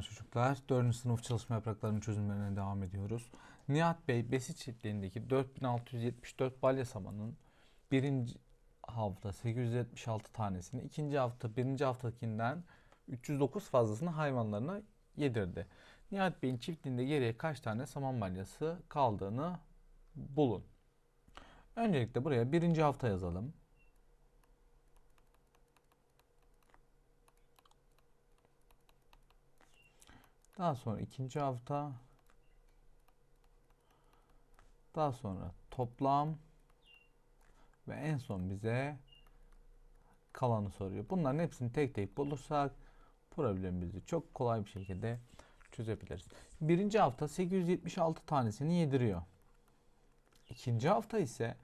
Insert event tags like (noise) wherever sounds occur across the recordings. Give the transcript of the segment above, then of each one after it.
Merhabalar çocuklar. 4. sınıf çalışma yapraklarının çözümlerine devam ediyoruz. Nihat Bey besi çiftliğindeki 4674 balya samanın birinci hafta 876 tanesini, ikinci hafta birinci haftakinden 309 fazlasını hayvanlarına yedirdi. Nihat Bey'in çiftliğinde geriye kaç tane saman balyası kaldığını bulun. Öncelikle buraya birinci hafta yazalım. Daha sonra ikinci hafta. Daha sonra toplam ve en son bize kalanı soruyor. Bunların hepsini tek tek bulursak problemimizi çok kolay bir şekilde çözebiliriz. Birinci hafta 876 tanesini yediriyor. İkinci hafta ise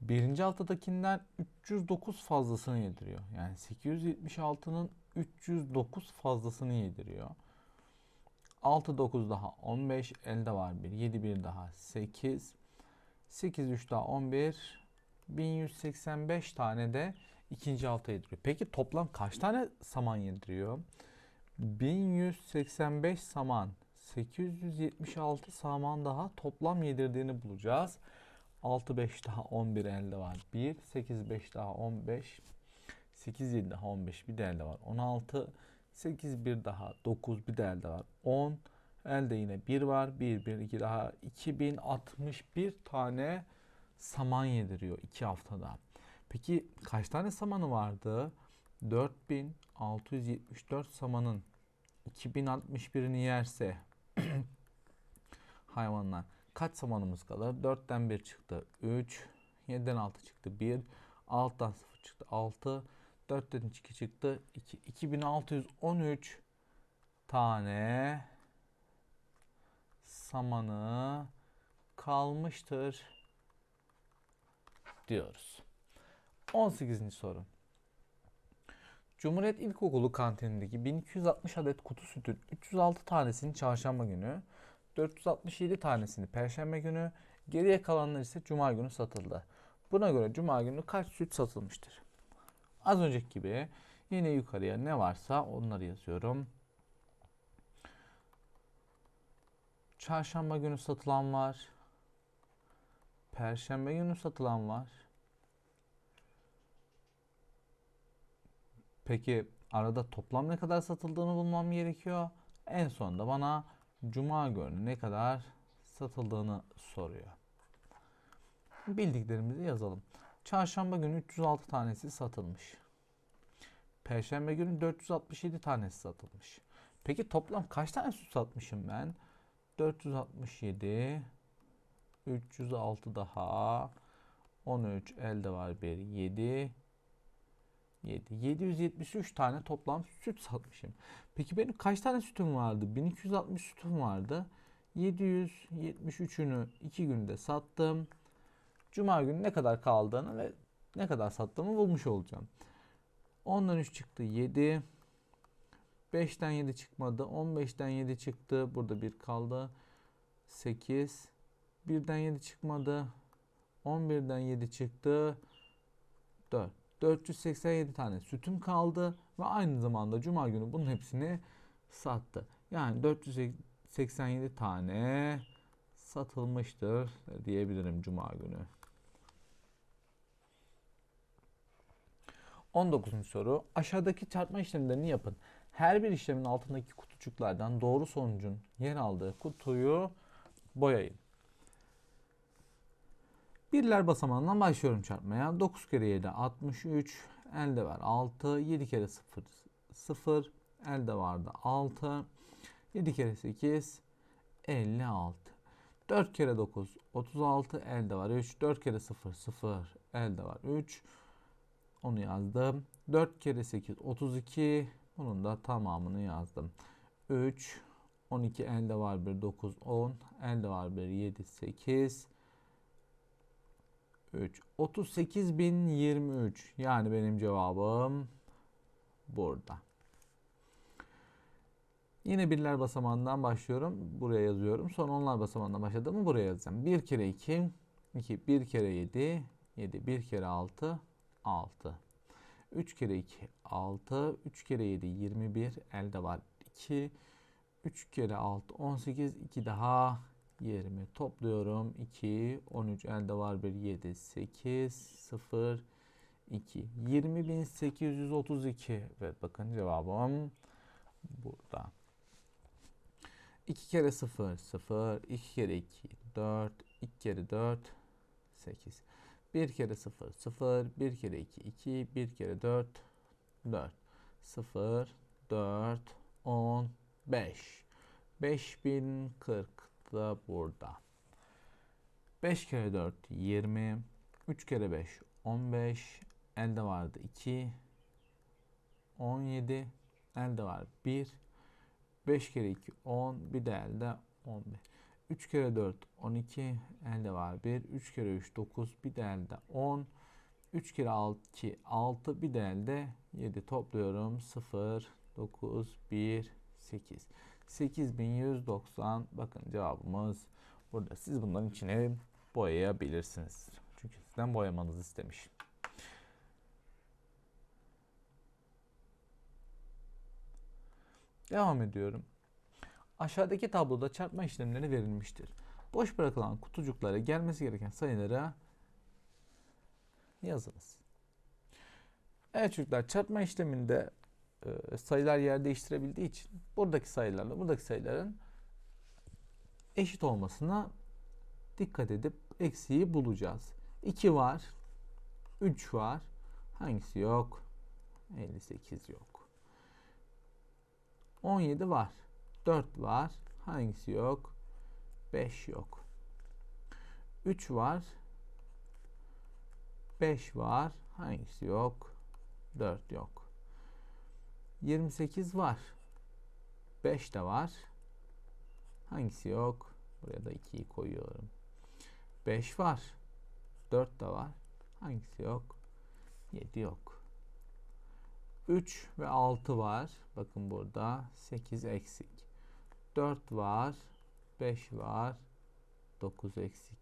birinci haftadakinden 309 fazlasını yediriyor. Yani 876'nın 309 fazlasını yediriyor. 6 9 daha 15 elde var 1 7 1 daha 8 8 3 daha 11 1185 tane de ikinci hafta yediriyor. Peki toplam kaç tane saman yediriyor? 1185 saman 876 saman daha toplam yedirdiğini bulacağız. 6 5 daha 11 elde var 1 8 5 daha 15 8 7 daha 15 bir de elde var 16 8 bir daha 9 bir de elde var 10 elde yine 1 var 1 1 2 daha 2061 tane saman yediriyor 2 haftada. Peki kaç tane samanı vardı? 4674 samanın 2061'ini yerse (clears throat) hayvanlar kaç samanımız kalır? 4'ten 1 çıktı 3 7'den 6 çıktı 1 6'dan 0 çıktı 6 4'ten 2 çıktı 2 2613 tane samanı kalmıştır diyoruz. 18. soru. Cumhuriyet İlkokulu kantinindeki 1260 adet kutu sütün 306 tanesini çarşamba günü, 467 tanesini perşembe günü, geriye kalanlar ise cuma günü satıldı. Buna göre cuma günü kaç süt satılmıştır? Az önceki gibi yine yukarıya ne varsa onları yazıyorum. Çarşamba günü satılan var. Perşembe günü satılan var. Peki arada toplam ne kadar satıldığını bulmam gerekiyor. En sonunda bana cuma günü ne kadar satıldığını soruyor. Bildiklerimizi yazalım. Çarşamba günü 306 tanesi satılmış. Perşembe günü 467 tanesi satılmış. Peki toplam kaç tane süt satmışım ben? 467 306 daha 13 elde var bir 7 7 773 tane toplam süt satmışım. Peki benim kaç tane sütüm vardı? 1260 sütüm vardı. 773'ünü 2 günde sattım. Cuma günü ne kadar kaldığını ve ne kadar sattığımı bulmuş olacağım. 10'dan 3 çıktı 7. 5'ten 7 çıkmadı. 15'ten 7 çıktı. Burada 1 kaldı. 8. 1'den 7 çıkmadı. 11'den 7 çıktı. 4. 487 tane sütüm kaldı ve aynı zamanda cuma günü bunun hepsini sattı. Yani 487 tane satılmıştır diyebilirim cuma günü. 19. soru. Aşağıdaki çarpma işlemlerini yapın. Her bir işlemin altındaki kutucuklardan doğru sonucun yer aldığı kutuyu boyayın. Birler basamağından başlıyorum çarpmaya. 9 kere 7 63. Elde var 6. 7 kere 0 0. Elde vardı 6. 7 kere 8 56. 4 kere 9 36. Elde var 3. 4 kere 0 0. Elde var 3. Onu yazdım. 4 kere 8 32. Bunun da tamamını yazdım. 3 12 elde var 1 9 10 elde var 1 7 8 3 38.023 yani benim cevabım burada. Yine birler basamağından başlıyorum. Buraya yazıyorum. Sonra onlar basamağından başladığımı buraya yazacağım. 1 kere 2 2 1 kere 7 7 1 kere 6 6 3 kere 2 6 3 kere 7 21 elde var 2 3 kere 6 18 2 daha 20 topluyorum. 2 13 elde var bir 7 8 0 2 20832 evet bakın cevabım burada. 2 kere 0 0 2 kere 2 4 2 kere 4 8 1 kere 0 0 1 kere 2 2 1 kere 4 4 0 4 10 5 5040 da burada. 5 kere 4 20 3 kere 5 15 elde vardı 2 17 elde var 1 5 kere 2 10 bir de elde 15 3 kere 4 12 elde var. 1 3 kere 3 9 bir de elde 10 3 kere 6 2 6 bir de elde 7 topluyorum 0 9 1 8 8190 bakın cevabımız burada. Siz bunların içine boyayabilirsiniz. Çünkü sizden boyamanızı istemiş devam ediyorum aşağıdaki tabloda çarpma işlemleri verilmiştir boş bırakılan kutucuklara gelmesi gereken sayılara yazınız Evet çocuklar çarpma işleminde e, sayılar yer değiştirebildiği için buradaki sayılarla buradaki sayıların eşit olmasına dikkat edip eksiği bulacağız. 2 var. 3 var. Hangisi yok? 58 yok. 17 var. 4 var. Hangisi yok? 5 yok. 3 var. 5 var. Hangisi yok? 4 yok. 28 var. 5 de var. Hangisi yok? Buraya da 2'yi koyuyorum. 5 var. 4 de var. Hangisi yok? 7 yok. 3 ve 6 var. Bakın burada 8 eksik. 4 var. 5 var. 9 eksik.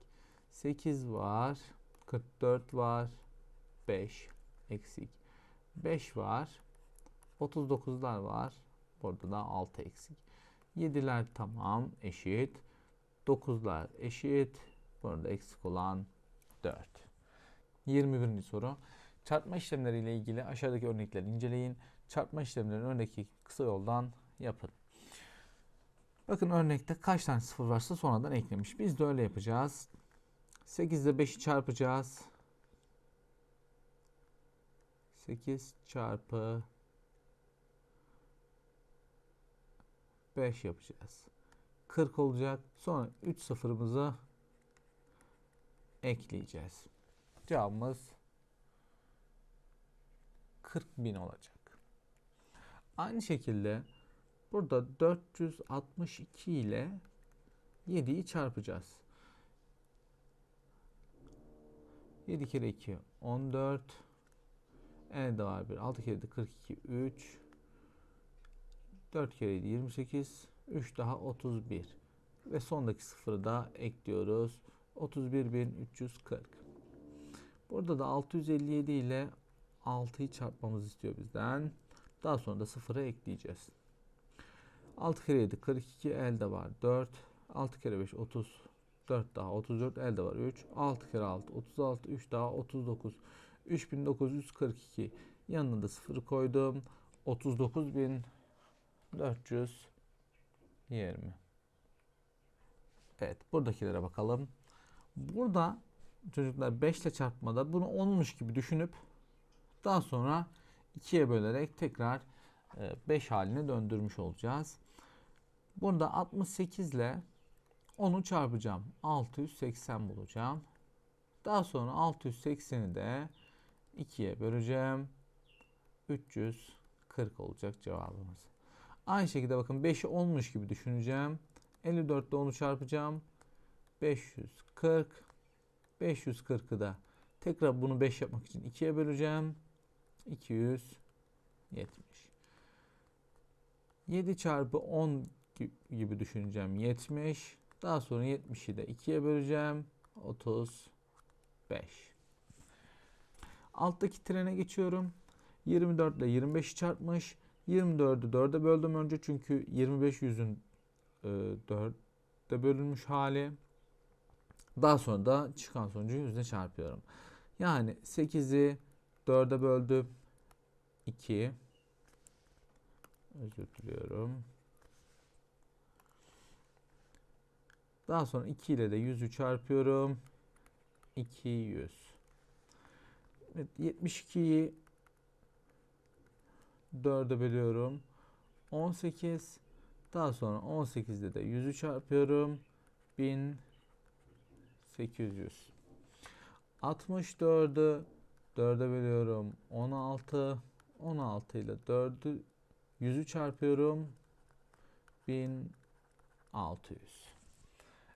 8 var. 44 var. 5 eksik. 5 var. 39'lar var. Burada da 6 eksik. 7'ler tamam eşit. 9'lar eşit. Burada eksik olan 4. 21. soru. Çarpma işlemleriyle ilgili aşağıdaki örnekleri inceleyin. Çarpma işlemlerini örnekteki kısa yoldan yapın. Bakın örnekte kaç tane sıfır varsa sonradan eklemiş. Biz de öyle yapacağız. 8 ile 5'i çarpacağız. 8 çarpı 5 yapacağız. 40 olacak. Sonra 3 sıfırımızı ekleyeceğiz. Cevabımız 40.000 olacak. Aynı şekilde burada 462 ile 7'yi çarpacağız. 7 kere 2 14 Elde var bir 6 kere de 42 3 4 kere 7 28 3 daha 31 ve sondaki sıfırı da ekliyoruz. 31.340 burada da 657 ile 6'yı çarpmamızı istiyor bizden. Daha sonra da sıfırı ekleyeceğiz 6 kere 7 42 elde var 4 6 kere 5 30 4 daha 34 elde var 3 6 kere 6 36 3 daha 39 3942 yanına da sıfır koydum. 39420 Evet buradakilere bakalım. Burada çocuklar 5 ile çarpmada bunu 10'muş gibi düşünüp daha sonra 2'ye bölerek tekrar 5 e, haline döndürmüş olacağız. Burada 68 ile 10'u çarpacağım. 680 bulacağım. Daha sonra 680'i de 2'ye böleceğim. 340 olacak cevabımız. Aynı şekilde bakın 5'i 10'muş gibi düşüneceğim. 54 ile 10'u çarpacağım. 540. 540'ı da tekrar bunu 5 yapmak için 2'ye böleceğim. 270. 7 çarpı 10 gibi düşüneceğim. 70. Daha sonra 70'i de 2'ye böleceğim. 35. Alttaki trene geçiyorum. 24 ile 25'i çarpmış. 24'ü 4'e böldüm önce çünkü 25 yüzün e, 4'te bölünmüş hali. Daha sonra da çıkan sonucu yüzle çarpıyorum. Yani 8'i 4'e böldüm. 2 özür diliyorum. Daha sonra 2 ile de 100'ü çarpıyorum. 200. Evet, 72'yi 4'e bölüyorum. 18. Daha sonra 18'de de 100'ü çarpıyorum. 1800. 64'ü 4'e bölüyorum. 16. 16 ile 4'ü 100'ü çarpıyorum. 1600.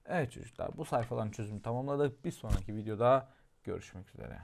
Evet çocuklar bu sayfaların çözümü tamamladık. Bir sonraki videoda görüşmek üzere.